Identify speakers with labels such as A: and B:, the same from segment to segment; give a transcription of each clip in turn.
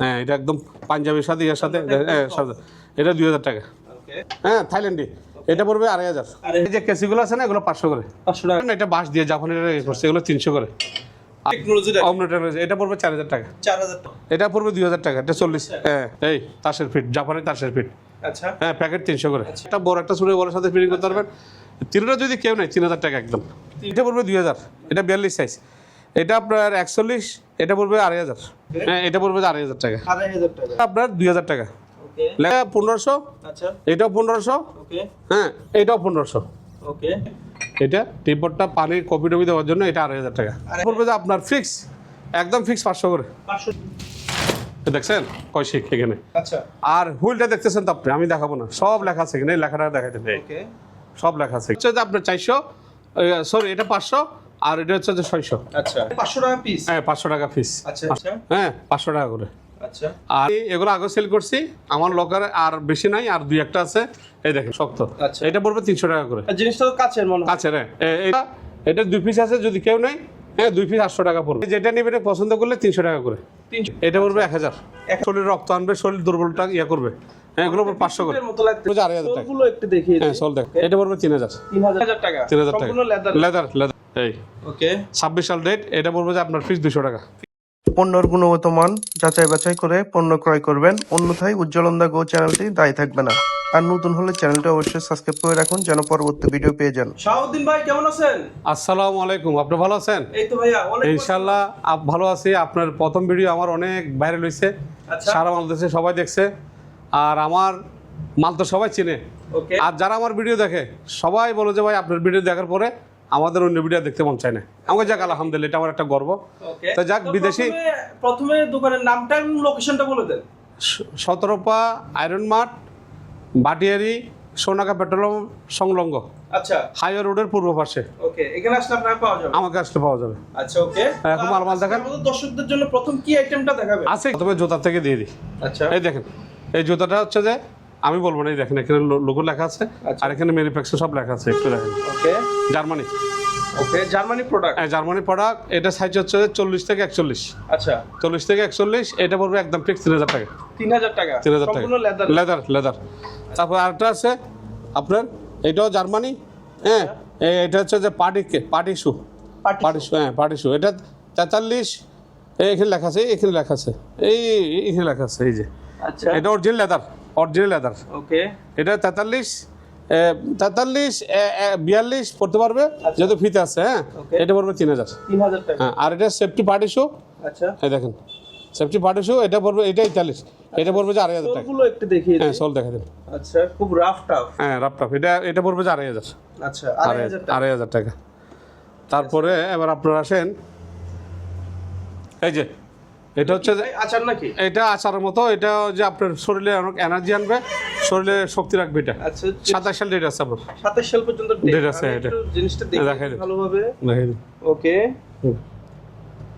A: হ্যাঁ এটা একদম পাঞ্জাবির সাথে সাথে হ্যাঁ এটা দুই হাজার টাকা। হ্যাঁ থাইল্যান্ডি। এটা পড়বে আড়াই হাজার। এই যে কেসিগুলো আছে না এগুলো পাঁচশো করে।
B: পাঁচশো টাকা।
A: এটা বাঁশ দিয়ে জাপানি করছে এগুলো তিনশো করে। এটা পড়বে চার হাজার টাকা। এটা পড়বে দুই হাজার টাকা এটা চল্লিশ। হ্যাঁ এই তাসের ফিট জাপানি তাসের ফিট।
B: আচ্ছা।
A: হ্যাঁ প্যাকেট তিনশো করে। একটা বড় একটা সুরে বলার সাথে ফিটিং করতে পারবেন। তিনটা যদি কেউ নেই তিন হাজার টাকা একদম। এটা পড়বে দুই হাজার। এটা বিয়াল্লিশ সাইজ এটা আপনার একচল্লিশ এটা পড়বে আড়াই হাজার। হ্যাঁ এটা পড়বে আড়াই হাজার টাকা। আপনার দুই হাজার টাকা। লেখা পনেরোশো।
B: আচ্ছা।
A: এটাও পনেরোশো। হ্যাঁ এটাও পনেরোশো।
B: ওকে।
A: এটা টিপটটা পানির কপি টপি দেওয়ার জন্য এটা আড়াই হাজার টাকা। পড়বে যে আপনার ফিক্স একদম ফিক্স পাঁচশো করে। দেখছেন? কয়শিক এখানে?
B: আচ্ছা।
A: আর হুইলটা দেখতেছেন তো আপনি? আমি দেখাবো না। সব লেখা আছে এখানে লেখাটা দেখাতে সব লেখা আছে। হচ্ছে যে আপনার চারশো সরি এটা পাঁচশো। আর এটা হচ্ছে যে ছয়শো।
B: আচ্ছা। পাঁচশো টাকা পিস
A: হ্যাঁ পাঁচশো টাকা
B: আচ্ছা আচ্ছা।
A: হ্যাঁ পাঁচশো টাকা করে।
B: আচ্ছা।
A: আর এগুলো আগে সেল করছি আমার লকারে আর বেশি নাই আর দুই একটা আছে। এই দেখেন শক্ত।
B: আচ্ছা।
A: এটা পড়বে তিনশো টাকা করে।
B: জিনিসটা তো কাছের মনে হয়।
A: কাছে রে এটা এটা দুই পিস আছে যদি কেউ নেই হ্যাঁ দুই পিস আটশো টাকা পড়বে। যেটা নিবে এটা পছন্দ করলে তিনশো টাকা করে। এটা পড়বে এক হাজার।
B: এক-
A: শরীর রক্ত আনবে শরীর দুর্বলটা ইয়ে করবে। হ্যাঁ এগুলো পড়বে পাঁচশো করে। আড়াই হাজার টাকা।
B: একটু
A: হ্যাঁ চল দেখ। এটা পড়বে তিন হাজার।
B: তিন হাজার। টাকা
A: তিন হাজার টাকা।
B: লেদার
A: লেদার লেদার এই।
B: ওকে
A: ছাব্বিশ সাল ডেট এটা পড়বে যে আপনার ফিস দুশো টাকা।
C: পণ্যের গুণগত মান যাচাই বাছাই করে পণ্য ক্রয় করবেন অন্যথায় উজ্জ্বলন্দা গো চ্যানেলটি দায়ী থাকবে না। আর নতুন হলে চ্যানেলটি অবশ্যই সাবস্ক্রাইব করে রাখুন যেন পরবর্তী ভিডিও পেয়ে যান।
B: শাহাবুদ্দিন ভাই কেমন আছেন?
A: আসসালামু আলাইকুম আপনি ভালো আছেন?
B: এই তো ভাইয়া অনেক
A: ইনশাল্লাহ আপ ভালো আছি। আপনার প্রথম ভিডিও আমার অনেক ভাইরাল হয়েছে
B: আচ্ছা।
A: সারা বাংলাদেশে সবাই দেখছে। আর আমার মাল তো সবাই চিনে। আর যারা আমার ভিডিও দেখে সবাই বলে যে ভাই আপনার ভিডিও দেখার পরে আমাদের অন্য ভিডিও দেখতে মন চায় না। আমাকে যাক আলহামদুলিল্লাহ এটা আমার একটা গর্ব। তো যাক, বিদেশি-
B: প্রথমে- দোকানের নামটা এবং লোকেশনটা বলে দেন।
A: সতেরোপা আয়রন মাঠ বাটিয়ারি সোনাকা পেট্রোল সংলগ্ন।
B: আচ্ছা।
A: হাইওয়ে রোডের পূর্ব পাশে।
B: ওকে এখানে আসলে আপনারা পাওয়া যাবে
A: আমাকে আসলে পাওয়া যাবে।
B: আচ্ছা ওকে
A: এখন মাল মাল দেখান।
B: দর্শকদের জন্য প্রথম কি আইটেমটা দেখাবে
A: আছে তবে জুতা থেকে দিয়ে দিই।
B: আচ্ছা।
A: এই দেখেন এই জুতাটা হচ্ছে যে আমি বলব না এই দেখেন এখানে লোগো লেখা আছে
B: আচ্ছা।
A: আর এখানে ম্যানুফ্যাকচার সব লেখা আছে একটু দেখেন।
B: Okay
A: Germany.
B: Okay Germany product
A: হ্যাঁ জার্মানি প্রোডাক্ট এটা সাইজ হচ্ছে চল্লিশ থেকে একচল্লিশ।
B: আচ্ছা।
A: চল্লিশ থেকে একচল্লিশ এটা পড়বে একদম ফিক্স তিন হাজার টাকা।
B: তিন হাজার টাকা?
A: তিন হাজার টাকা।
B: লেদার
A: লেদার লেদার তারপর আরেকটা আছে আপনার এটাও জার্মানি হ্যাঁ? এ- এটা হচ্ছে যে party party shoe party shoe হ্যাঁ পার্টি শু এটা তেতাল্লিশ এখানে লেখা আছে এখানে লেখা আছে। এই এখানে লেখা আছে এই যে।
B: আচ্ছা।
A: এটা original leather original leather.
B: Okay
A: এটা তেতাল্লিশ তেতাল্লিশ বিয়াল্লিশ পড়তে পারবে যেহেতু ফিতে আছে হ্যাঁ? এটা পড়বে তিন হাজার। হ্যাঁ আর এটা সেফটি পার্টি শু।
B: আচ্ছা।
A: এই দেখেন সেফটি পার্টি শু এটা পড়বে এটা ইতালিশ এটা পড়বে যে আড়াই হাজার টাকা।
B: একটু দেখিয়ে
A: হ্যাঁ সোল দেখা দেন।
B: আচ্ছা খুব রাফ টাফ
A: হ্যাঁ রাপটাপ এটা এটা পড়বে যে আড়াই হাজার।
B: আচ্ছা আড়াই হাজার
A: আড়াই হাজার টাকা। তারপরে এবার আপনারা আসেন এই যে এটা হচ্ছে
B: আচার নাকি?
A: এটা আচারের মতো এটা যে আপনার শরীরে অনেক এনার্জি আনবে শরীরে শক্তি রাখবে এটা।
B: আচ্ছা
A: সাতাশ সাল ডেট আছে আপনার।
B: সাতাশ সাল পর্যন্ত
A: date। আছে এটা।
B: জিনিসটা দেখি। ভালোভাবে। ওকে।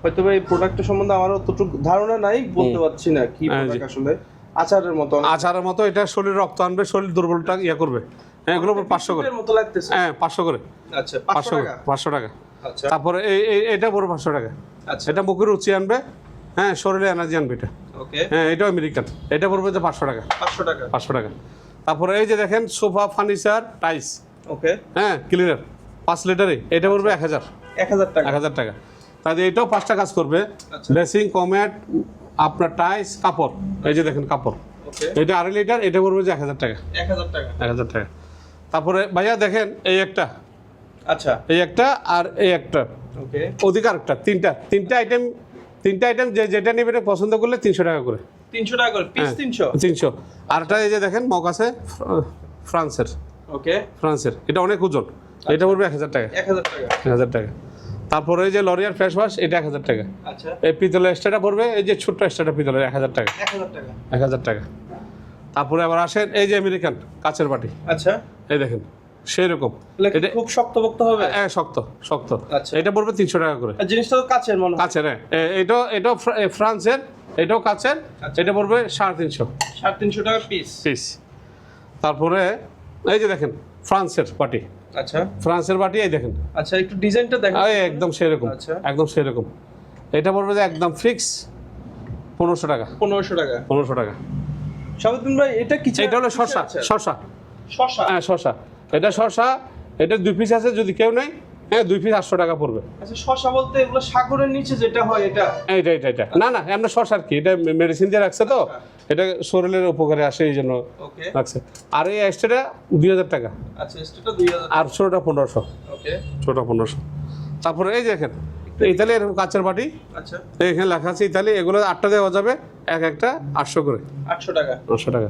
B: হয়তো ভাই প্রোডাক্টের সম্বন্ধে আমার অতটুকু ধারণা নাই বলতে পারছি না কি
A: হ্যাঁ,
B: প্রোডাক্ট আসলে। আচারের মতো।
A: আচারের মতো এটা শরীর রক্ত আনবে শরীর দুর্বলটা ইয়ে করবে। হ্যাঁ এগুলো পাঁচশো করে।
B: মতো লাগতেছে।
A: হ্যাঁ পাঁচশো করে।
B: আচ্ছা
A: পাঁচশো
B: টাকা?
A: পাঁচশো টাকা।
B: আচ্ছা।
A: তারপরে এই এই- এটা বড় পাঁচশো টাকা।
B: আচ্ছা।
A: এটা মুখের রুচি আনবে হ্যাঁ শরীরে এনার্জি আনবে এটা।
B: ওকে
A: হ্যাঁ এটাও আমেরিকান এটা পড়বে যে পাঁচশো টাকা।
B: পাঁচশো টাকা।
A: পাঁচশো টাকা। তারপরে এই যে দেখেন সোফা ফার্নিচার টাইস
B: ওকে
A: হ্যাঁ ক্লিনার পাঁচ লিটারে। এটা পড়বে এক হাজার।
B: এক হাজার টাকা।
A: এক হাজার টাকা। তাহলে এটাও পাঁচটা কাজ করবে।
B: আচ্ছা।
A: ড্রেসিং কমেট আপনার টাইস কাপড়। এই যে দেখেন কাপড়। এটা আড়াই লিটার এটা পড়বে যে এক হাজার টাকা।
B: এক হাজার টাকা।
A: এক হাজার টাকা। তারপরে ভাইয়া দেখেন এই একটা।
B: আচ্ছা।
A: এই একটা আর এই একটা।
B: ওকে
A: অধিকার একটা তিনটা। তিনটা আইটেম তিনটা আইটেম যে যেটা নেবে এটা পছন্দ করলে তিনশো টাকা করে।
B: তিনশো টাকা করে পিস
A: হ্যাঁ।
B: তিনশো?
A: তিনশো। আরটা এই যে দেখেন মগ আছে ফ্রান্সের।
B: ওকে।
A: ফ্রান্সের। এটা অনেক ওজন। এটা পড়বে এক হাজার টাকা।
B: এক হাজার টাকা।
A: এক হাজার টাকা। তারপরে এই যে লরিয়ার ফেস ওয়াশ এটা এক হাজার টাকা।
B: আচ্ছা।
A: এই পিতলের এক্সট্রাটা পড়বে এই যে ছোট্ট এক্সট্রাটা পিতলের এক হাজার টাকা।
B: এক হাজার টাকা।
A: এক হাজার টাকা। তারপরে আবার আসেন এই যে আমেরিকান কাচের বাটি।
B: আচ্ছা।
A: এই দেখেন। সেই রকম এটা
B: খুব শক্তপোক্ত হবে?
A: এ, শক্ত শক্ত।
B: আচ্ছা।
A: এটা পড়বে তিনশো টাকা করে।
B: জিনিসটা তো কাছের মনে হয়।
A: কাচের হ্যাঁ। এ- এটাও এটাও ফ্রা- এ, ফ্রান্সের এটাও কাচের।
B: আচ্ছা।
A: এটা পড়বে সাড়ে তিনশো।
B: সাড়ে তিনশো টাকা পিস
A: পিস তারপরে এই যে দেখেন ফ্রান্সের বাটি।
B: আচ্ছা।
A: ফ্রান্সের বাটি এই দেখেন।
B: আচ্ছা একটু ডিজাইনটা দেখা
A: এই একদম সেরকম।
B: আচ্ছা।
A: একদম সেরকম। এটা পড়বে যে একদম ফিক্স পনেরোশো টাকা।
B: পনেরোশো টাকা।
A: পনেরোশো টাকা।
B: শাহাবুদ্দিন ভাই এটা কি
A: এটা হলো শসা। শসা।
B: শসা?
A: হ্যাঁ শসা। এটা শসা এটা দুই পিস আছে যদি কেউ নেই হ্যাঁ দুই পিস আটশো টাকা পড়বে।
B: আচ্ছা শসা বলতে এগুলো সাগরের নিচে যেটা হয় এটা?
A: এইটা এটা এটা না না এমন শসা আর কি এটা মেডিসিন দিয়ে রাখছে তো। এটা শরীরের উপকারে আসে এই জন্য
B: ওকে।
A: রাখছে। আর এই এক্সট্রাটা দুই হাজার টাকা।
B: আচ্ছা এক্সট্রাটা দুই হাজার
A: আর ছোটোটা পনেরোশো।
B: ওকে।
A: ছোটো পনেরোশো। তারপরে এই যে দেখেন ইতালি এরকম কাঁচের বাটি।
B: আচ্ছা।
A: এখানে লেখা আছে ইতালি এগুলো আটটা দেওয়া যাবে এক একটা আটশো করে।
B: আটশো টাকা।
A: আটশো টাকা।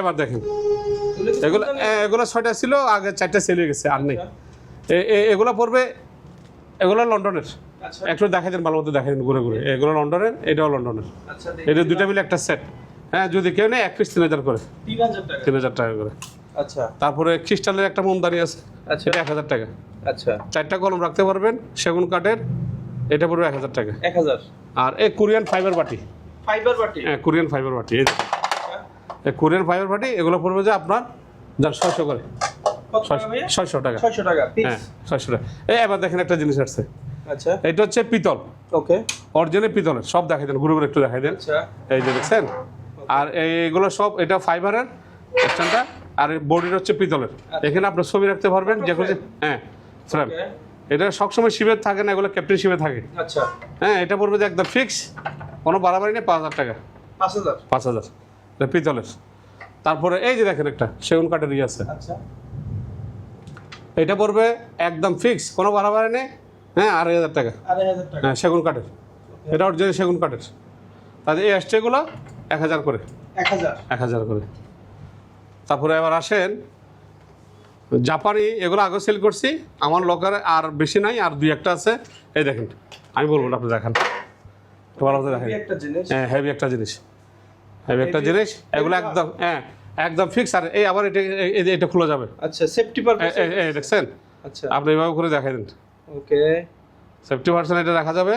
A: এবার দেখেন।
B: এগুলো
A: এগুলো ছয়টা ছিল আগে চারটা সেল হয়ে গেছে আর নেই। এগুলো পড়বে এগুলো লন্ডনের।
B: আচ্ছা।
A: একটু দেখাই দেন ভালো মতো দেখাই দেন ঘুরে ঘুরে। এগুলো লন্ডনের এটাও লন্ডনের।
B: আচ্ছা
A: এটা দুইটা মিলে একটা সেট হ্যাঁ যদি কেউ নেই এক পিস তিন হাজার করে।
B: তিন হাজার টাকা।
A: তিন হাজার টাকা করে।
B: আচ্ছা।
A: তারপরে খ্রিস্টানের একটা মোমদানি আছে
B: আচ্ছা।
A: এটা এক হাজার টাকা।
B: আচ্ছা।
A: চারটা কলম রাখতে পারবেন সেগুন কাঠের এটা পড়বে এক হাজার টাকা।
B: এক হাজার।
A: আর এই কোরিয়ান ফাইবার বাটি।
B: ফাইবার বাটি?
A: হ্যাঁ কোরিয়ান ফাইবার বাটি এই কোরিয়ান ফাইবার বাটি এগুলো পড়বে যে আপনার যার ছয়শো করে। ছয়শো টাকা।
B: ছয়শো টাকা
A: হ্যাঁ ছয়শো টাকা। এই এবার দেখেন একটা জিনিস আসছে।
B: আচ্ছা।
A: এটা হচ্ছে পিতল।
B: ওকে।
A: অরিজিনাল পিতলের সব দেখাই দেন ঘুরে ঘুরে একটু দেখাই দেন।
B: আচ্ছা।
A: এই যে দেখছেন? আর এইগুলো সব এটা ফাইবারের স্ট্যান্ডটা আর বডির হচ্ছে পিতলের। এখানে আপনার ছবি রাখতে পারবেন যে কোনো হ্যাঁ ফ্রেম এটা সবসময় শিবের থাকে না এগুলো ক্যাপ্টেন শিবে থাকে।
B: আচ্ছা।
A: হ্যাঁ এটা পড়বে যে একদম ফিক্স কোনো বাড়াবাড়ি নেই পাঁচ হাজার টাকা।
B: পাঁচ হাজার?
A: পাঁচ হাজার। এটা পিতলের তারপরে এই যে দেখেন একটা সেগুন কাঠের ইয়ে আছে।
B: আচ্ছা।
A: এটা পড়বে একদম ফিক্স কোনো বাড়াবাড়ি নেই। হ্যাঁ আড়াই হাজার টাকা। হ্যাঁ সেগুন কাঠের। এটা অরিজিনাল সেগুন কাঠের। তাদের এই অ্যাস্ট্রেগুলো এক হাজার করে।
B: এক হাজার।
A: করে। তারপরে এবার আসেন জাপানি এগুলো আগে সেল করছি আমার লকারে আর বেশি নাই আর দুই একটা আছে। এই দেখেন আমি বলব আপনি দেখান। মতো দেখেন হ্যাঁ হেভি একটা জিনিস। হেভি একটা জিনিস এগুলো একদম হ্যাঁ একদম ফিক্স আর এই আবার এটা এটা খোলা যাবে।
B: আচ্ছা সেফটি পারপাস
A: এই দেখছেন?
B: আচ্ছা।
A: আপনি এভাবে করে দেখাই দেন।
B: ওকে।
A: সেফটি ভার্সন এটা রাখা যাবে।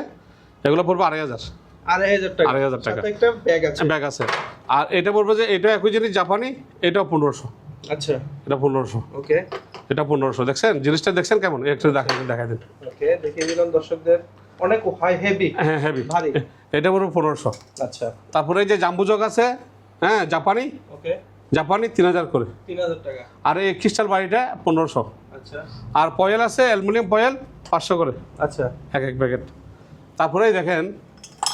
A: এগুলো পড়বে আড়াই হাজার।
B: আড়াই হাজার টাকা।
A: আড়াই হাজার টাকা।
B: একটা ব্যাগ আছে।
A: ব্যাগ আছে। আর এটা পড়বে যে এটা একই জিনিস জাপানি এটাও পনেরোশো।
B: আচ্ছা।
A: এটা পনেরোশো।
B: ওকে।
A: এটা পনেরোশো। দেখছেন? জিনিসটা দেখছেন কেমন? একটু দেখাই দেন দেখাই দেন।
B: ওকে দেখিয়ে দিলাম দর্শকদের। অনেক হাই হেভি
A: হ্যাঁ হেভি
B: ভারী।
A: এটা পড়বে পনেরোশো।
B: আচ্ছা।
A: তারপরে যে জাম্বু জগ আছে হ্যাঁ জাপানি?
B: ওকে
A: জাপানি তিন হাজার করে।
B: তিন হাজার টাকা।
A: আর এই ক্রিস্টাল বাড়িটা পনেরোশো।
B: আচ্ছা।
A: আর পয়েল আছে অ্যালুমিনিয়াম পয়েল পাঁচশো করে।
B: আচ্ছা।
A: এক এক প্যাকেট। তারপরেই দেখেন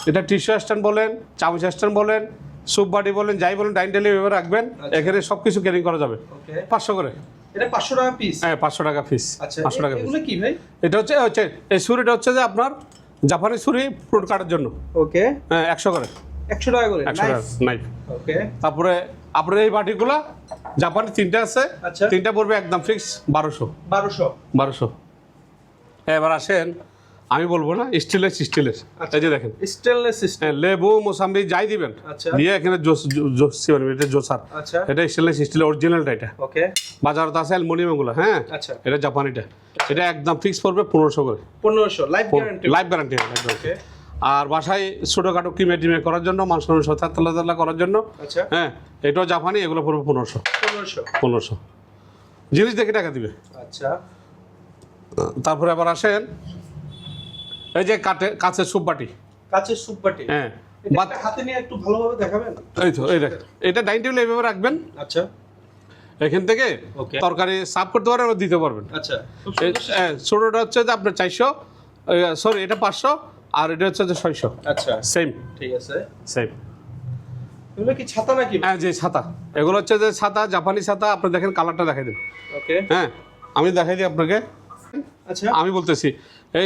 A: এটা টিস্যু স্ট্যান্ড বলেন চামচ স্ট্যান্ড বলেন সুপ বাটি বলেন যাই বলেন ডাইনিং টেবিল রাখবেন
B: আচ্ছা।
A: এখানে সব কিছু ক্যারিং করা যাবে। পাঁচশো করে।
B: এটা টাকা পিস
A: হ্যাঁ পাঁচশো টাকা পিস
B: আচ্ছা
A: টাকা পিস
B: কি ভাই?
A: এটা হচ্ছে হচ্ছে এই ছুরিটা হচ্ছে যে আপনার জাপানি সুরি ফ্রুট কাটার জন্য।
B: ওকে।
A: হ্যাঁ একশো করে।
B: একশো টাকা করে?
A: একশো টাকা নাইফ
B: ওকে।
A: তারপরে আপনার এই বাটিগুলা জাপানি তিনটা আছে।
B: আচ্ছা।
A: তিনটা পড়বে একদম ফিক্স বারোশো।
B: বারোশো।
A: বারোশো। এবার আসেন আমি বলব না স্টিলের স্টিলের এই যে দেখেন।
B: স্টেনলেস
A: হ্যাঁ, লেবু মোসাম্বি যাই দিবেন।
B: আচ্ছা।
A: দিয়ে এখানে জোস জোস সিমেন্ট, এটা জোসার।
B: আচ্ছা।
A: এটা স্টেনলেস স্টিলের অরিজিনালটা এটা।
B: ওকে।
A: বাজারত আছে অ্যালুমিনিয়াম এগুলো হ্যাঁ?
B: আচ্ছা।
A: এটা জাপানিটা এটা একদম ফিক্স পড়বে পনেরোশো করে।
B: পনেরোশো লাইফ গ্যারান্টি
A: লাইফ গ্যারান্টি একদম
B: ওকে।
A: আর বাসায় ছোটোখাটো কিমে টিমে করার জন্য মাংস মাংস তালা তালা করার জন্য
B: আচ্ছা।
A: হ্যাঁ এটাও জাপানি এগুলো পড়বে পনেরোশো।
B: পনেরোশো।
A: পনেরোশো। জিনিস দেখে টাকা দিবে।
B: আচ্ছা।
A: তারপরে আবার আসেন। এই যে কাঠে কাছের সুপ বাটি
B: কাছের সুপ বাটি
A: হ্যাঁ
B: হাতে নিয়ে একটু ভালোভাবে দেখাবেন?
A: এই তো এই দেখ। এটা ডাইনিং টেবিল এইভাবে রাখবেন।
B: আচ্ছা।
A: এখান থেকে. তরকারি সাফ করতে পারবেন আবার দিতে পারবেন।
B: আচ্ছা।
A: হ্যাঁ, ছোটোটা হচ্ছে যে আপনার চারশো সরি এটা পাঁচশো আর এটা হচ্ছে যে ছয়শো।
B: আচ্ছা।
A: সেম
B: ঠিক আছে।
A: সেম
B: এগুলো কি ছাতা নাকি?
A: হ্যাঁ যে ছাতা। এগুলো হচ্ছে যে ছাতা জাপানি ছাতা। আপনি দেখেন কালারটা দেখাই দিন।
B: ওকে।
A: হ্যাঁ আমি দেখাই দিই আপনাকে।
B: আচ্ছা।
A: আমি বলতেছি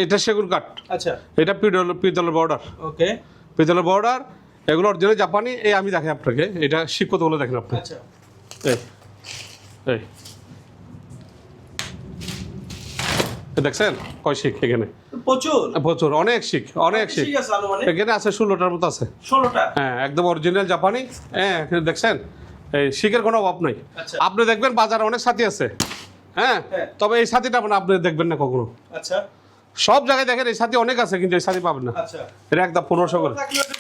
A: এটা সেগুন কাঠ।
B: আচ্ছা।
A: এটা পিতল পিতলের বর্ডার।
B: ওকে।
A: পিতলের বর্ডার এগুলো অরিজিনাল জাপানি এই আমি দেখাই আপনাকে এটা শিক্ষত বলে দেখেন আপনি।
B: আচ্ছা।
A: এই এই। দেখছেন? কয় শিখ এখানে?
B: প্রচুর।
A: প্রচুর অনেক শিখ অনেক শিখ।
B: আছে
A: এখানে আছে ষোলোটার মতো আছে।
B: ষোলোটা?
A: হ্যাঁ একদম অরিজিনাল জাপানি। হ্যাঁ দেখছেন? এই শিখের কোনো অভাব নাই।
B: আচ্ছা।
A: আপনি দেখবেন বাজারে অনেক সাথী আছে। হ্যাঁ?
B: হ্যাঁ।
A: তবে এই সাথীটা আপনি আপনি দেখবেন না কখনো।
B: আচ্ছা।
A: সব জায়গায় দেখেন এই সাথী অনেক আছে কিন্তু এই সাথী পাবেন না।
B: আচ্ছা।
A: এটা একদম পনেরোশো করে।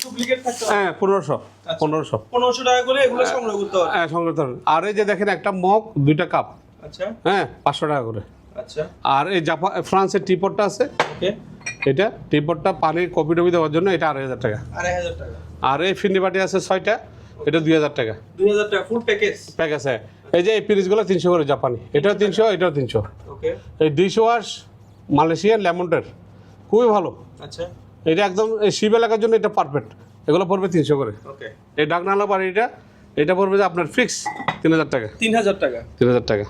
B: ডুপ্লিকেট থাকতে
A: হ্যাঁ পনেরোশো
B: আচ্ছা।
A: পনেরোশো।
B: পনেরোশো টাকা করে এগুলো সংগ্রহ করতে হবে।
A: হ্যাঁ সংগ্রহ করতে হবে। আর এই যে দেখেন একটা মগ দুইটা কাপ।
B: আচ্ছা।
A: হ্যাঁ পাঁচশো টাকা করে।
B: আচ্ছা।
A: আর এই জাপান ফ্রান্সের টিপটটা আছে।
B: ওকে।
A: এটা টিপটটা পানির কপি টপি দেওয়ার জন্য এটা আড়াই হাজার টাকা।
B: আড়াই হাজার টাকা।
A: আর এই ফিন্নি বাটি আছে ছয়টা। এটা দুই হাজার টাকা।
B: দুই হাজার টাকা ফুল প্যাকেজ
A: প্যাক আছে এই যে এই পিরিচগুলো তিনশো করে জাপানি। এটাও তিনশো এটাও তিনশো।
B: ওকে
A: এই ডিশ ওয়াশ মালয়েশিয়ান লেমনটের খুবই ভালো।
B: আচ্ছা।
A: এটা একদম এই শিব এলাকার জন্য এটা পারফেক্ট এগুলো পড়বে তিনশো করে।
B: ওকে
A: এই ডাকনালা বাড়িটা এটা পড়বে যে আপনার ফিক্স তিন হাজার টাকা।
B: তিন হাজার টাকা।
A: তিন হাজার টাকা।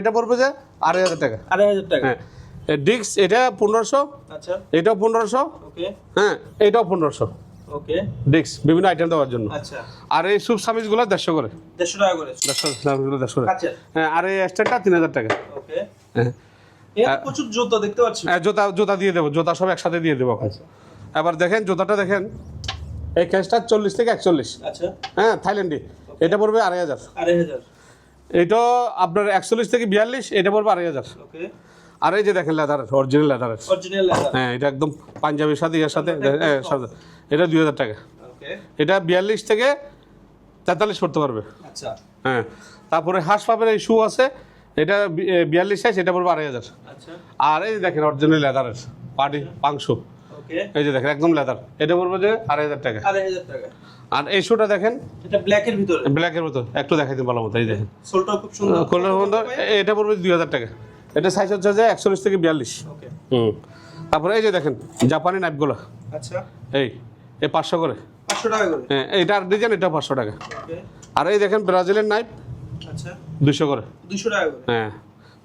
A: এটা পড়বে যে আড়াই হাজার টাকা।
B: আড়াই হাজার টাকা।
A: হ্যাঁ। ডিক্স এটা পনেরোশো।
B: আচ্ছা।
A: এটাও পনেরোশো। হ্যাঁ এটাও পনেরোশো।
B: ওকে
A: ডিক্স বিভিন্ন আইটেম দেওয়ার জন্য।
B: আচ্ছা।
A: আর এই সুপ সামিজগুলো দেড়শো করে।
B: দেড়শো টাকা করে।
A: দেড়শো সামিজগুলো দেড়শো করে।
B: আচ্ছা।
A: হ্যাঁ আর এই স্ট্যান্ডটা তিন হাজার টাকা।
B: ওকে
A: হ্যাঁ।
B: প্রচুর জুতো দেখতে পাচ্ছি।
A: হ্যাঁ, জুতা জুতা দিয়ে দেবো। জুতা সব একসাথে দিয়ে দেবো এবার দেখেন জুতাটা দেখেন। এই ক্যাশটা চল্লিশ থেকে একচল্লিশ।
B: আচ্ছা।
A: হ্যাঁ থাইল্যান্ডি। এটা পড়বে আড়াই হাজার।
B: আড়াই হাজার।
A: এটা আপনার একচল্লিশ থেকে বিয়াল্লিশ এটা পড়বে আড়াই হাজার।
B: ওকে
A: আর এই যে দেখেন লেদার অরিজিনাল লেদারের
B: অরিজিনাল লেদার
A: হ্যাঁ এটা একদম পাঞ্জাবির সাথে এর সাথে হ্যাঁ, এটা দুই হাজার টাকা।
B: ওকে
A: এটা বিয়াল্লিশ থেকে তেতাল্লিশ পড়তে পারবে।
B: আচ্ছা।
A: হ্যাঁ তারপরে হাঁস পাবেন এই শু আছে এটা বিয়াল্লিশ সাইজ এটা পড়বে আড়াই হাজার।
B: আচ্ছা।
A: আর এই যে দেখেন অরিজিনাল লেদারের পাটি পাংশ।
B: ওকে
A: এই যে দেখেন একদম লেদার এটা পড়বে যে আড়াই হাজার টাকা।
B: আড়াই হাজার টাকা।
A: আর এই শুটা দেখেন
B: এটা ব্ল্যাকের ভিতরে।
A: ব্ল্যাকের একটু দেখাই দিন ভালো মতো এই দেখেন।
B: সোলটা খুব সুন্দর।
A: এটা পড়বে দুই হাজার টাকা। এটা সাইজ হচ্ছে যে একচল্লিশ থেকে বিয়াল্লিশ।
B: ওকে
A: হুম। তারপরে এই যে দেখেন জাপানি নাইফগুলো
B: আচ্ছা।
A: এই এই পাঁচশো করে।
B: পাঁচশো টাকা করে?
A: হ্যাঁ এইটার ডিজাইন এটা পাঁচশো টাকা।
B: ওকে
A: আর এই দেখেন ব্রাজিলের নাইফ
B: আচ্ছা।
A: দুশো করে।
B: দুশো টাকা করে?
A: হ্যাঁ।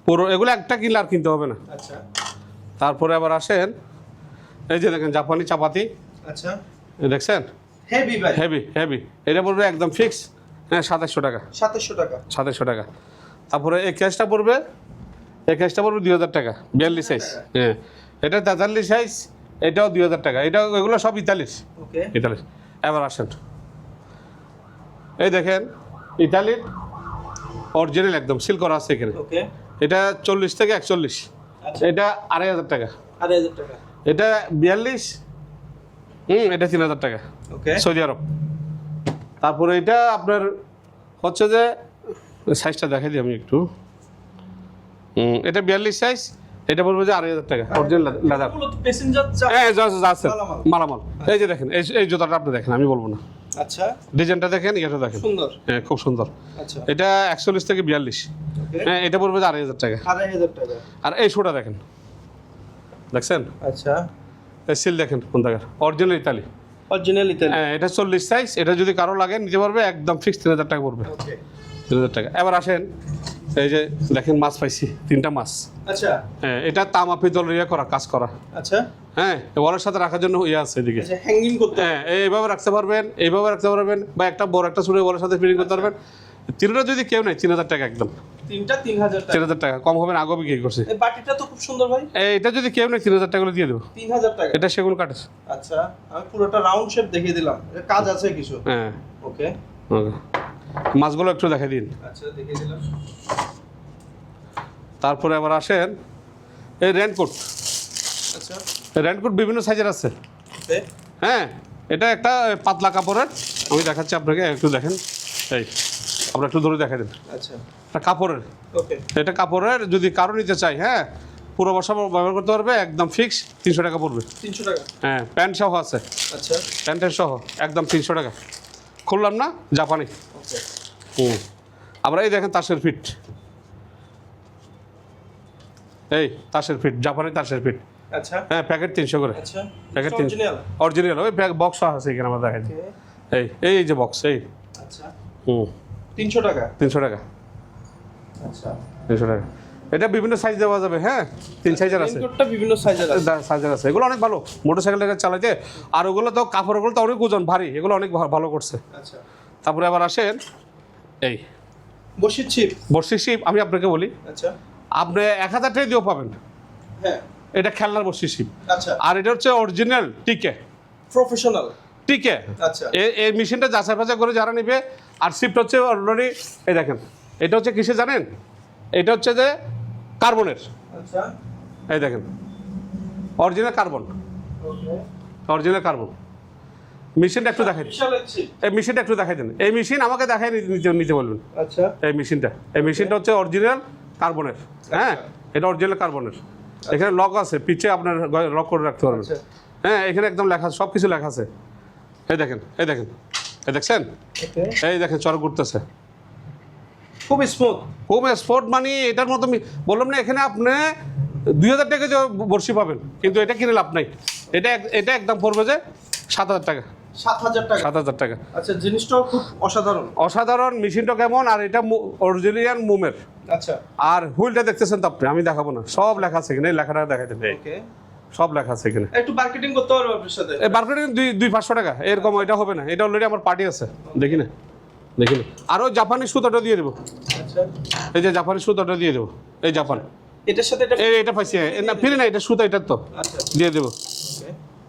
A: পুরো এগুলো একটা কিনলে আর কিনতে হবে না।
B: আচ্ছা।
A: তারপরে আবার আসেন এই যে দেখেন জাপানি চাপাতি।
B: আচ্ছা।
A: এই দেখছেন?
B: হেভি ভাই।
A: হেভি হেভি এটা পড়বে একদম ফিক্স হ্যাঁ সাতাশশো টাকা।
B: সাতাশশো টাকা।
A: সাতাশশো টাকা। তারপরে এই ক্যাশটা পড়বে এই পড়বে দুই হাজার টাকা বিয়াল্লিশ সাইজ হ্যাঁ। এটা তেতাল্লিশ সাইজ এটাও দুই হাজার টাকা। এটা এগুলো সব ইতালিশ।
B: ওকে।
A: ইতালি এবার আসেন। এই দেখেন ইতালির অরিজিনাল একদম সিল করা আছে এখানে। এটা চল্লিশ থেকে একচল্লিশ।
B: আচ্ছা।
A: এটা আড়াই হাজার টাকা।
B: আড়াই হাজার টাকা।
A: এটা বিয়াল্লিশ হুম এটা তিন হাজার টাকা। Saudi Arab. তারপরে এটা আপনার হচ্ছে যে সাইজটা দেখাই দিই আমি একটু। এটা বিয়াল্লিশ সাইজ এটা বলব যে আড়াই হাজার টাকা অরিজিনাল লেদার হ্যাঁ আছে
B: মালামাল।
A: এই যে দেখেন এই এই জুতাটা আপনি দেখেন আমি বলব না।
B: আচ্ছা।
A: ডিজাইনটা দেখেন এটা দেখেন।
B: সুন্দর।
A: হ্যাঁ খুব সুন্দর।
B: আচ্ছা।
A: এটা একচল্লিশ থেকে বিয়াল্লিশ। হ্যাঁ এটা পড়বে যে আড়াই হাজার টাকা।
B: আড়াই হাজার টাকা।
A: আর এই শোটা দেখেন। দেখছেন?
B: আচ্ছা।
A: এই সিল দেখেন কোন জায়গার? অরিজিনাল ইতালি
B: অরিজিনাল ইতালি
A: হ্যাঁ এটা চল্লিশ সাইজ এটা যদি কারও লাগে নিতে পারবে একদম ফিক্স তিন হাজার টাকা পড়বে। তিন হাজার টাকা। এবার আসেন এই যে দেখেন মাছ পাইছি তিনটা মাছ।
B: আচ্ছা।
A: হ্যাঁ এটা তামা পিতল ইয়ে করা কাজ করা।
B: আচ্ছা।
A: হ্যাঁ ওয়ালের সাথে রাখার জন্য ইয়ে আছে এদিকে।
B: আচ্ছা হ্যাঙ্গিং করতে
A: হ্যাঁ এইভাবে রাখতে পারবেন এইভাবে রাখতে পারবেন বা একটা বড় একটা ছুটে ওয়ালের সাথে ফিটিং করতে পারবেন। তিনটা যদি কেউ নেই তিন হাজার টাকা একদম।
B: তিনটা তিন হাজার
A: তিন হাজার টাকা কম হবে না আগে বিক্রি করছে।
B: বাটিটা তো খুব সুন্দর ভাই।
A: এটা যদি কেউ নেই তিন হাজার টাকা করে দিয়ে দেবো।
B: তিন হাজার টাকা।
A: এটা সেগুন কাঠের।
B: আচ্ছা আমি পুরোটা রাউন্ড শেপ দেখিয়ে দিলাম। কাজ আছে কিছু?
A: হ্যাঁ।
B: ওকে
A: ওকে মাছগুলো একটু দেখে দিন।
B: আচ্ছা দেখিয়ে দিলাম
A: তারপরে আবার আসেন এই রেনকোট।
B: আচ্ছা।
A: রেনকোট বিভিন্ন সাইজের আছে। হ্যাঁ এটা একটা পাতলা কাপড়ের। আমি দেখাচ্ছি আপনাকে একটু দেখেন। এই আপনার একটু ধরে দেখাই দেন।
B: আচ্ছা।
A: এটা কাপড়ের। এটা কাপড়ের যদি কারও নিতে চাই হ্যাঁ পুরো বর্ষা ব্যবহার করতে পারবে একদম ফিক্স তিনশো টাকা পড়বে।
B: তিনশো টাকা?
A: হ্যাঁ প্যান্ট সহ আছে।
B: আচ্ছা।
A: প্যান্টের সহ একদম তিনশো টাকা। খুললাম না জাপানি। আমরা এই দেখেন তাসের ফিট। এই তাসের ফিট জাপানি তাসের ফিট।
B: আচ্ছা।
A: হ্যাঁ প্যাকেট তিনশো করে।
B: আচ্ছা
A: প্যাকেট তিনশো
B: অরিজিনাল
A: ওই বক্স আছে এখানে আমরা দেখাই এই এই যে বক্স এই।
B: আচ্ছা।
A: হুম
B: তিনশো টাকা?
A: তিনশো টাকা।
B: আচ্ছা।
A: তিনশো টাকা। এটা বিভিন্ন সাইজ দেওয়া যাবে হ্যাঁ? তিন সাইজের আছে।
B: রেইনকোটটা বিভিন্ন সাইজের আছে।
A: সাইজের আছে। এগুলো অনেক ভালো। মোটরসাইকেল চালাইতে আর ওগুলো তো কাপড়গুলো তো অনেক ওজন ভারী। এগুলো অনেক ভালো করছে।
B: আচ্ছা।
A: তারপরে আবার আসেন এই।
B: বসির ছিপ
A: বর্ষি শিপ আমি আপনাকে বলি।
B: আচ্ছা।
A: আপনি এক হাজার টাকা দিয়েও পাবেন।
B: হ্যাঁ।
A: এটা খেলনার বর্ষি শিপ
B: আচ্ছা।
A: আর এটা হচ্ছে অরিজিনাল টিকে
B: প্রফেশনাল
A: টিকে
B: আচ্ছা।
A: এই মেশিনটা যাচাই বাছাই করে যারা নেবে আর শিফট হচ্ছে অলরেডি এই দেখেন এটা হচ্ছে কিসে জানেন? এটা হচ্ছে যে কার্বনের।
B: আচ্ছা।
A: এই দেখেন original carbon.
B: Okay
A: original carbon. মেশিনটা একটু দেখাই এই মেশিনটা একটু দেখাই দেন। এই মেশিন আমাকে দেখাই নিতে নিতে বলবেন।
B: আচ্ছা।
A: এই মেশিনটা। এই মেশিনটা হচ্ছে অরিজিনাল কার্বনের হ্যাঁ? এটা অরিজিনাল কার্বনের এখানে লক আছে পিছে আপনার লক করে রাখতে পারবেন।
B: আচ্ছা।
A: হ্যাঁ এখানে একদম লেখা সব কিছু লেখা আছে। এই দেখেন এই দেখেন। এই দেখছেন? এই দেখেন চর ঘুরতেছে
B: খুব স্মুথ
A: হোম স্পোর্ট মানে এটার মতো বললাম না এখানে আপনি দুই হাজার টাকা যে বর্ষি পাবেন কিন্তু এটা কিনে লাভ নাই। এটা এটা একদম পড়বে যে সাত হাজার টাকা।
B: টাকা। আচ্ছা জিনিসটাও খুব অসাধারণ।
A: অসাধারণ মেশিনটা কেমন আর এটা অরিজিনাল মুমের।
B: আচ্ছা।
A: আর হুইলটা দেখতেছেন তো আপনি আমি দেখাবো না। সব লেখা আছে এখানে লেখাটা দেখাই দেন। সব লেখা আছে এখানে।
B: একটু মার্কেটিং করতে পারব আপনার সাথে।
A: এই মার্কেটিং দুই দুই পাঁচশো টাকা এরকম এটা হবে না। এটা অলরেডি আমার পার্টি আছে। দেখি না দেখি না। আরও জাপানি সুতোটা দিয়ে দেবো।
B: আচ্ছা।
A: এই যে জাপানি সুতোটা দিয়ে দেবো এই জাপান।
B: এটার সাথে এটা
A: পাইছি না ফিরে না এটা সুতো এটার তো।
B: আচ্ছা।
A: দিয়ে দেবো।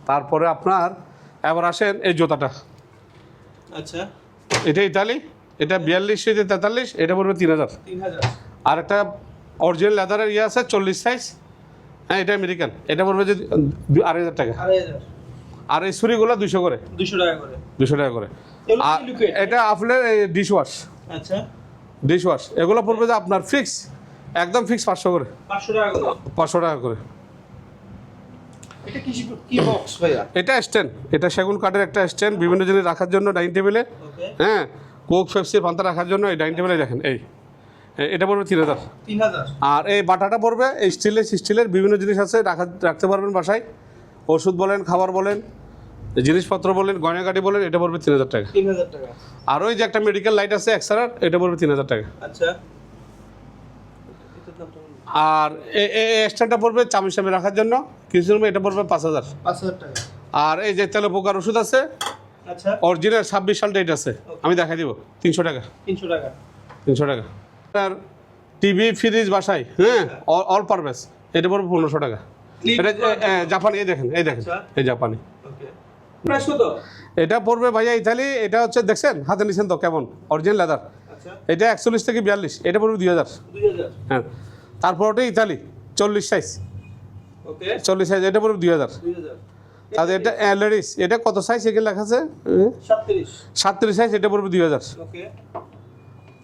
A: তারপরে আপনার এবার আসেন এই জুতাটা।
B: আচ্ছা।
A: এটা ইতালি এটা বিয়াল্লিশ থেকে তেতাল্লিশ এটা পড়বে তিন হাজার। আর একটা অরিজিনাল লেদারের ইয়ে আছে চল্লিশ সাইজ হ্যাঁ এটা আমেরিকান এটা পড়বে যে আড়াই হাজার টাকা। আর এই ছুরিগুলো দুশো করে।
B: দুশো টাকা করে।
A: দুশো টাকা করে। আর এটা আপনার ডিশ ওয়াশ
B: আচ্ছা।
A: ডিশ ওয়াশ এগুলো পড়বে যে আপনার ফিক্স একদম ফিক্স পাঁচশো করে।
B: পাঁচশো টাকা করে।
A: পাঁচশো টাকা করে।
B: এটা কি কি বক্স ভাইয়া?
A: এটা স্ট্যান্ড। এটা সেগুন কাঠের একটা স্ট্যান্ড বিভিন্ন জিনিস রাখার জন্য ডাইনিং টেবিলে। হ্যাঁ কোক ফেপসি পান্তা রাখার জন্য এই ডাইনিং টেবিলে দেখেন এই। এটা পড়বে তিন হাজার।
B: তিন হাজার।
A: আর এই বাটাটা পড়বে এই স্টিলের স্টিলের বিভিন্ন জিনিস আছে রাখা রাখতে পারবেন বাসায়। ওষুধ বলেন খাবার বলেন জিনিসপত্র বলেন গয়নাগাটি বলেন এটা পড়বে তিন হাজার টাকা।
B: তিন হাজার টাকা।
A: আর ওই যে একটা মেডিকেল লাইট আছে এক্সট্রার এটা পড়বে তিন হাজার টাকা।
B: আচ্ছা।
A: আর এ- এ- স্ট্যান্ডটা পড়বে চামি চামি রাখার জন্য। কিছু রুমে এটা পড়বে পাঁচ হাজার। আর এই যে তেলে পোকার ওষুধ আছে
B: আচ্ছা।
A: অরিজিনাল ছাব্বিশ সাল ডেট আছে। আমি দেখাই দিব। তিনশো টাকা।
B: তিনশো টাকা।
A: তিনশো টাকা। আর টিভি ফ্রিজ বাসায় হ্যাঁ? অল পারপাস এটা পড়বে পনেরোশো টাকা। এটা জাপানি এই দেখেন এই দেখেন
B: আচ্ছা।
A: এই জাপানি এটা পড়বে ভাইয়া ইতালি এটা হচ্ছে দেখছেন? হাতে নিছেন তো কেমন? অরিজিনাল লেদার
B: আচ্ছা।
A: এটা একচল্লিশ থেকে বিয়াল্লিশ এটা পড়বে দুই হাজার। হ্যাঁ। তারপর ওটা ইতালি চল্লিশ সাইজ
B: ওকে
A: চল্লিশ সাইজ এটা পড়বে দুই হাজার
B: দুই
A: তাহলে এটা লেডিস এটা কত সাইজ এখানে লেখা আছে
B: সাতত্রিশ
A: সাইজ এটা পড়বে দুই হাজার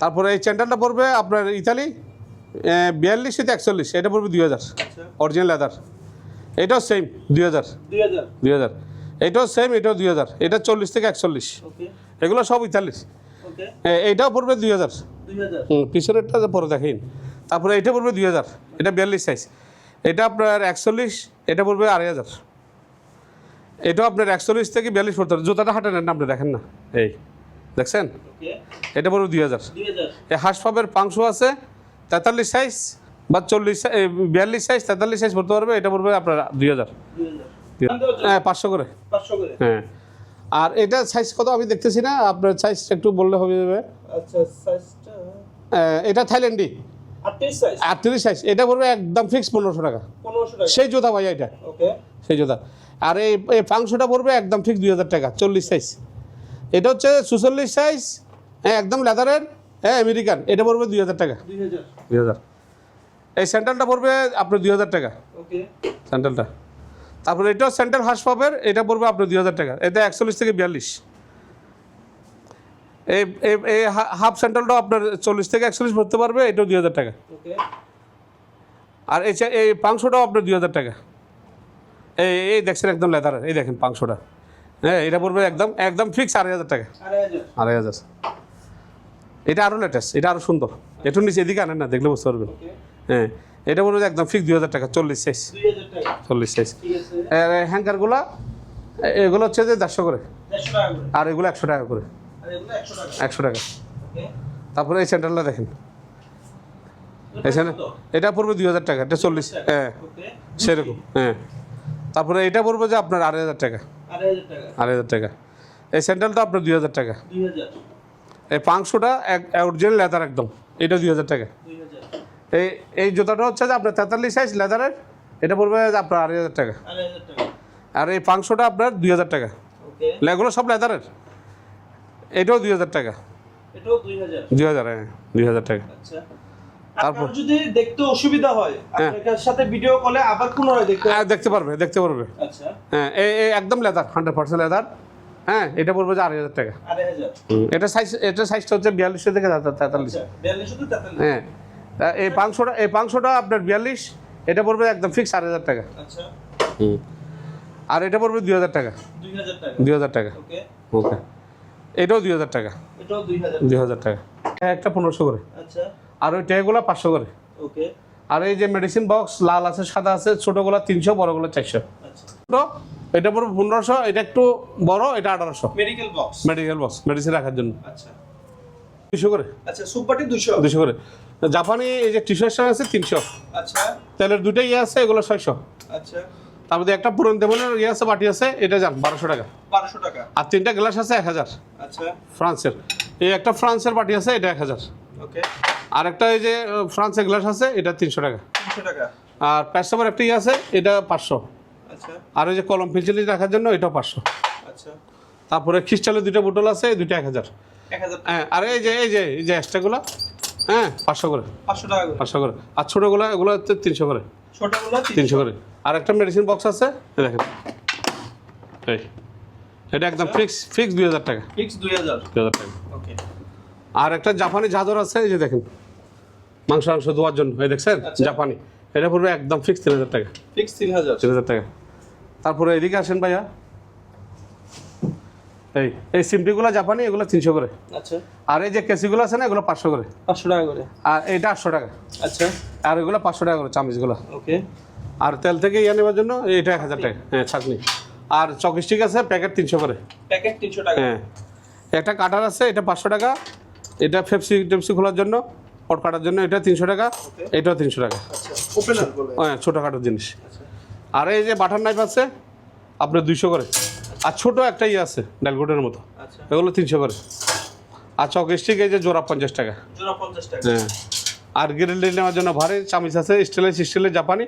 A: তারপরে এই চ্যান্ডেলটা পড়বে আপনার ইতালি বিয়াল্লিশ থেকে একচল্লিশ এটা পড়বে দুই হাজার
B: আচ্ছা
A: অরিজিনাল লেদার এটাও সেম দুই হাজার
B: দুই হাজার
A: এটাও সেম এটাও দুই হাজার এটা চল্লিশ থেকে একচল্লিশ এগুলো সব ইতালিশ
B: ওকে
A: এইটাও পড়বে দুই হাজার পিছনেরটা পরে দেখেন তারপরে এটা পড়বে দুই হাজার। এটা বিয়াল্লিশ সাইজ এটা আপনার একচল্লিশ এটা পড়বে আড়াই হাজার। এটাও আপনার একচল্লিশ থেকে বিয়াল্লিশ পড়তে হবে। জুতাটা হাঁটে নেন না আপনি দেখেন না। এই দেখছেন? এটা পড়বে দুই হাজার। এই হাঁসপাবের পাংশু আছে তেতাল্লিশ সাইজ বা চল্লিশ বিয়াল্লিশ সাইজ তেতাল্লিশ সাইজ পড়তে পারবে। এটা পড়বে আপনার দুই হাজার? হ্যাঁ পাঁচশো করে। হ্যাঁ। আর এটা সাইজ কত? আমি দেখতেছি না। আপনার সাইজ একটু বললে হবে যাবে।
B: আচ্ছা সাইজটা
A: এটা থাইল্যান্ডি।
B: আটত্রিশ সাইজ
A: এটা পড়বে একদম ফিক্স পনেরোশো টাকা। সেই জুতা ভাই এটা।
B: ওকে।
A: সেই জুতা। আর এই এই পাংশোটা পড়বে একদম ঠিক দুই হাজার টাকা চল্লিশ সাইজ এটা হচ্ছে সুচল্লিশ সাইজ হ্যাঁ একদম লেদারের হ্যাঁ আমেরিকান এটা পড়বে দুই হাজার টাকা।
B: দুই হাজার।
A: এই স্যান্ডেলটা পড়বে আপনার দুই হাজার টাকা।
B: ওকে।
A: স্যান্ডেলটা তারপরে এটাও স্যান্ডেল হাঁস পাবের এটা পড়বে আপনার দুই হাজার টাকা। এটা একচল্লিশ থেকে বিয়াল্লিশ। এই এই- হাফ স্যান্ডেলটাও আপনার চল্লিশ থেকে একচল্লিশ পড়তে পারবে এটাও দুই হাজার টাকা। আর এই এই পাংশোটাও আপনার দুই হাজার টাকা। এই এই দেখছেন একদম লেদার এই দেখেন পাংশোটা। হ্যাঁ এটা পড়বে একদম একদম ফিক্স আড়াই হাজার টাকা।
B: আড়াই হাজার।
A: এটা আরও লেটেস্ট এটা আরও সুন্দর। একটু নিচে এদিকে আনেন না দেখলে বুঝতে পারবেন। হ্যাঁ এটা পড়বে একদম ফিক্স দুই হাজার টাকা চল্লিশ সাইজ চল্লিশ সাইজ হ্যাঙ্গারগুলো এগুলো হচ্ছে যে দেড়শো করে। আর এগুলো একশো টাকা করে।
B: একশো টাকা।
A: তারপরে এই স্যান্ডেলটা দেখেন। স্যান্ডেল এটা পড়বে দুই হাজার টাকা এটা চল্লিশ। হ্যাঁ সেরকম হ্যাঁ। তারপরে এটা পড়বে যে আপনার আড়াই হাজার টাকা।
B: আড়াই হাজার টাকা।
A: এই স্যান্ডেলটা আপনার দুই হাজার টাকা। এই পাংশোটা এক অরিজিনাল লেদার একদম এটা দুই হাজার টাকা। এই এই জুতাটা হচ্ছে যে আপনার তেতাল্লিশ সাইজ লেদারের এটা পড়বে আপনার আড়াই হাজার টাকা। আর এই পাংশোটা আপনার দুই হাজার টাকা। এগুলো সব লেদারের এটাও দুই হাজার টাকা।
B: এটাও দুই হাজার?
A: দুই হাজার হ্যাঁ দুই হাজার টাকা।
B: আচ্ছা।
A: তারপর-
B: যদি দেখতে অসুবিধা হয়
A: হ্যাঁ।
B: আপনার সাথে ভিডিও কলে আবার পুনরায় দেখতে
A: হ্যাঁ দেখতে পারবে দেখতে পারবে।
B: আচ্ছা।
A: হ্যাঁ এই একদম লেদার হান্ড্রেড পার্সেন্ট লেদার হ্যাঁ এটা পড়বে যে আড়াই হাজার টাকা। এটা সাইজ এটা সাইজটা হচ্ছে বিয়াল্লিশ থেকে তেতাল্লিশ।
B: আচ্ছা
A: হ্যাঁ এই পাংশোটা এই পাংশোটা আপনার বিয়াল্লিশ এটা পড়বে একদম ফিক্স আট হাজার টাকা।
B: আচ্ছা।
A: হুম আর এটা পড়বে দুই হাজার টাকা।
B: দুই হাজার টাকা। ওকে
A: এটাও দুই হাজার টাকা।
B: দুই হাজার
A: টাকা। এটা একটা পনেরোশো করে।
B: আচ্ছা।
A: আর ওই ট্যাগুলো পাঁচশো করে।
B: ওকে।
A: আর এই যে মেডিসিন বক্স লাল আছে সাদা আছে ছোটোগুলো তিনশো বড়গুলো চারশো।
B: আচ্ছা।
A: তো এটা পড়বে পনেরোশো এটা একটু বড় এটা আঠারোশো।
B: Medical box
A: medical box medicine রাখার জন্য।
B: আচ্ছা।
A: দুশো করে?
B: আচ্ছা সুপারটি দুশো
A: দুশো করে। জাপানি এই যে টি শার্ট আছে তিনশো।
B: আচ্ছা।
A: তেলের দুটাই আছে এগুলো ছয়শো।
B: আচ্ছা।
A: তার মধ্যে একটা পুরন তেমনের ইয়ে আছে বাটি আছে এটা যান বারোশো টাকা।
B: বারোশো টাকা।
A: আর তিনটা গ্লাস আছে এক হাজার।
B: আচ্ছা।
A: ফ্রান্সের। এই একটা ফ্রান্সের বাটি আছে এটা এক হাজার।
B: ওকে।
A: আর একটা এই যে ফ্রান্সের গ্লাস আছে এটা তিনশো টাকা।
B: তিনশো টাকা।
A: আর প্যাস্টাবার একটা ইয়ে আছে এটা পাঁচশো।
B: আচ্ছা।
A: আর ওই যে কলম পেন্সিল রাখার জন্য এটাও পাঁচশো।
B: আচ্ছা।
A: তারপরে খ্রিস্টালের দুটো বোতল আছে দুটো এক হাজার। হ্যাঁ আর এই যে এই যে এই যে এক্সট্রাগুলো হ্যাঁ পাঁচশো করে।
B: পাঁচশো টাকা
A: পাঁচশো করে। আর ছোটোগুলো এগুলো হচ্ছে তিনশো করে।
B: ছোটগুলো
A: তিনশো। করে। আর একটা মেডিসিন বক্স আছে দেখেন। এই এটা একদম ফিক্স ফিক্স দুই হাজার টাকা।
B: ফিক্স দুই হাজার।
A: দুই হাজার টাকা।
B: ওকে
A: আর একটা জাপানি ঝাঁঝর আছে এই যে দেখেন। মাংস মাংস ধোয়ার জন্য এই দেখছেন?
B: আচ্ছা।
A: জাপানি। এটা পড়বে একদম ফিক্স তিন হাজার টাকা।
B: ফিক্স তিন হাজার।
A: তিন হাজার টাকা। তারপরে এদিকে আসেন ভাইয়া। এই এই সিমটিগুলো জাপানি এগুলো তিনশো করে।
B: আচ্ছা।
A: আর এই যে কেসিগুলো আছে না এগুলো পাঁচশো করে।
B: পাঁচশো টাকা করে।
A: আর এটা আটশো টাকা।
B: আচ্ছা।
A: আর এগুলো পাঁচশো টাকা করে চামিচগুলো।
B: ওকে।
A: আর তেল থেকে ইয়ে নেওয়ার জন্য এটা এক হাজার টাকা হ্যাঁ ছাকনি আর চকস্টিক আছে প্যাকেট তিনশো করে।
B: প্যাকেট তিনশো টাকা।
A: হ্যাঁ। একটা কাটার আছে এটা পাঁচশো টাকা। এটা ফেপসি টেপসি খোলার জন্য পট কাটার জন্য এটা তিনশো টাকা এটাও তিনশো টাকা।
B: আচ্ছা
A: হ্যাঁ ছোটোখাটো জিনিস।
B: আচ্ছা।
A: আর এই যে বাটার নাইফ আছে আপনার দুইশো করে। আর ছোটো একটা ইয়ে আছে ডালগোটের মতো।
B: আচ্ছা।
A: এগুলো তিনশো করে। আর চক স্টিক এই যে জোড়া পঞ্চাশ টাকা। হ্যাঁ। আর গ্রিল নেওয়ার জন্য ভারী চামিচ আছে স্টিলের স্টিলের জাপানি।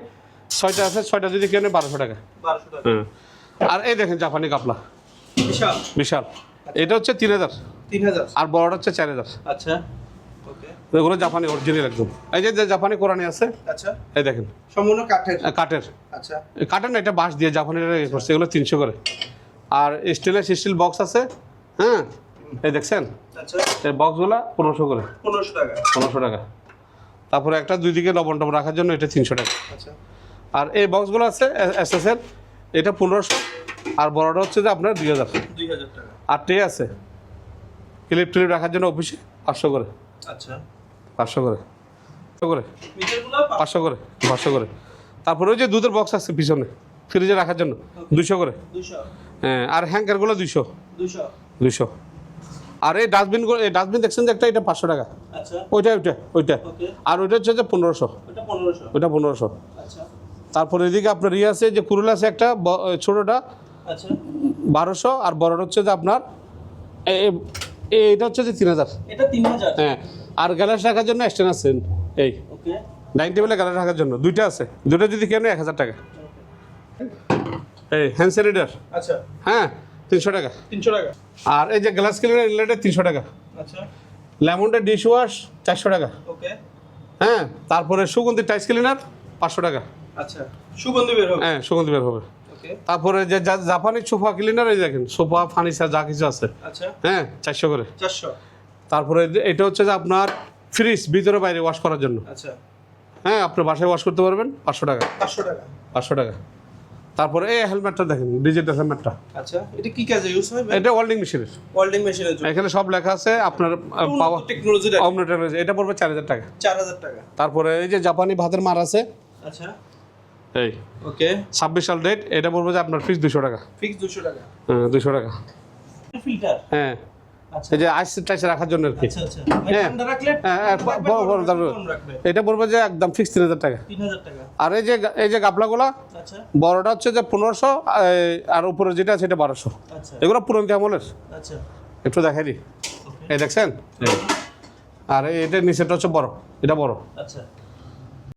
A: ছয়টা আছে ছয়টা যদি কেনে বারোশো টাকা। হ্যাঁ। আর এই দেখেন জাপানি কাপলা।
B: বিশাল।
A: বিশাল। এটা হচ্ছে তিন হাজার।
B: তিন হাজার।
A: আর বড়টা হচ্ছে চার হাজার।
B: আচ্ছা।
A: এগুলো জাপানি অরিজিনাল একদম। এই যে যে জাপানি কোরআনি আছে
B: আচ্ছা।
A: এই দেখেন।
B: সম্পূর্ণ কাঠের।
A: কাঠের।
B: আচ্ছা।
A: কাঠের না এটা বাঁশ দিয়ে জাপানির ইয়ে করছে এগুলো তিনশো করে। আর স্টিলের স্টিল বক্স আছে হ্যাঁ? এই দেখছেন?
B: আচ্ছা।
A: এই বক্সগুলো পনেরোশো করে।
B: পনেরোশো টাকা।
A: পনেরোশো টাকা। তারপরে একটা দুই দিকে লবণ টবণ রাখার জন্য এটা তিনশো টাকা।
B: আচ্ছা।
A: আর এই বক্সগুলো আছে এস এস এর এটা পনেরোশো। আর বড়টা হচ্ছে যে আপনার দুই হাজার। আর ট্রে আছে। ক্লিপ টিলিপ রাখার জন্য অফিসে পাঁচশো করে।
B: আচ্ছা।
A: পাঁচশো করে। করে। পাঁচশো করে পাঁচশো করে। তারপরে ওই যে দুধের বক্স আছে পিছনে ফ্রিজে রাখার জন্য। দুশো করে।
B: দুশো
A: হ্যাঁ আর হ্যাঙ্কারগুলো দুশো
B: দুশো
A: আর এই ডাস্টবিনগুলো এই ডাস্টবিন দেখছেন যে একটা এটা পাঁচশো টাকা।
B: আচ্ছা।
A: ওইটা ওইটা ওইটা। আর ওইটা হচ্ছে যে পনেরোশো। ওইটা পনেরোশো।
B: আচ্ছা।
A: তারপরে এদিকে আপনার ইয়ে আছে যে কুরুল আছে একটা ছোটোটা।
B: আচ্ছা।
A: বারোশো আর বড়টা হচ্ছে যে আপনার এ- এ- হচ্ছে যে তিন হাজার।
B: এটা
A: হ্যাঁ। আর গ্যালাস রাখার জন্য এক্সটেন আছে। এই। ডাইনিং টেবিলে গ্যালাস রাখার জন্য। দুইটা আছে। দুটো যদি কেন এক হাজার টাকা। এই হ্যান্ড স্যানিটার
B: আচ্ছা।
A: হ্যাঁ তিনশো টাকা।
B: তিনশো টাকা।
A: আর এই যে গ্লাস ক্লিনার ইনলেটের তিনশো টাকা।
B: আচ্ছা।
A: লেমনটা ডিশ ওয়াশ চারশো টাকা।
B: ওকে।
A: হ্যাঁ তারপরে সুগন্ধি টাইস ক্লিনার পাঁচশো টাকা।
B: আচ্ছা সুগন্ধি বের হবে।
A: হ্যাঁ সুগন্ধি বের হবে। তারপরে যে জাপানি সোফা ক্লিনার এই দেখেন সোফা ফার্নিচার যা কিছু আছে।
B: আচ্ছা।
A: হ্যাঁ চারশো করে।
B: চারশো।
A: তারপরে এটা হচ্ছে যে আপনার ফ্রিজ ভিতরে বাইরে ওয়াশ করার জন্য।
B: আচ্ছা।
A: হ্যাঁ আপনার বাসায় ওয়াশ করতে পারবেন পাঁচশো টাকা।
B: পাঁচশো টাকা।
A: পাঁচশো টাকা। তারপরে এই হেলমেটটা দেখেন ডিজিটাল হেলমেটটা
B: আচ্ছা এটা কি কাজে ইউজ হয়?
A: এটা ওয়েল্ডিং মেশিনের
B: ওয়েল্ডিং মেশিনের জন্য।
A: এখানে সব লেখা আছে আপনার পাওয়ার
B: টেকনোলজি
A: এটা পড়বে চার হাজার টাকা।
B: চার হাজার টাকা।
A: তারপরে এই যে জাপানি ভাতের মার আছে।
B: আচ্ছা।
A: এই।
B: ওকে।
A: ছাব্বিশ সাল ডেট এটা পড়বে যে আপনার ফিস দুশো টাকা।
B: ফিক্স দুশো টাকা।
A: হ্যাঁ দুশো টাকা।
B: ফিল্টার
A: হ্যাঁ। এই যে আইস টাইস রাখার জন্য আর কি।
B: আচ্ছা আচ্ছা।
A: হ্যাঁ। হ্যাঁ, হ্যাঁ, এটা পড়বে যে একদম ফিক্স তিন হাজার টাকা। আর এই যে এই যে গাপলাগুলা
B: আচ্ছা।
A: বড়টা হচ্ছে যে পনেরোশো আর উপরে যেটা আছে এটা বারোশো।
B: আচ্ছা।
A: এগুলো পুরন্তি আমলের।
B: আচ্ছা।
A: একটু দেখাই দিই এই দেখছেন? আর এটা নিচেটা হচ্ছে বড়। এটা বড়।
B: আচ্ছা।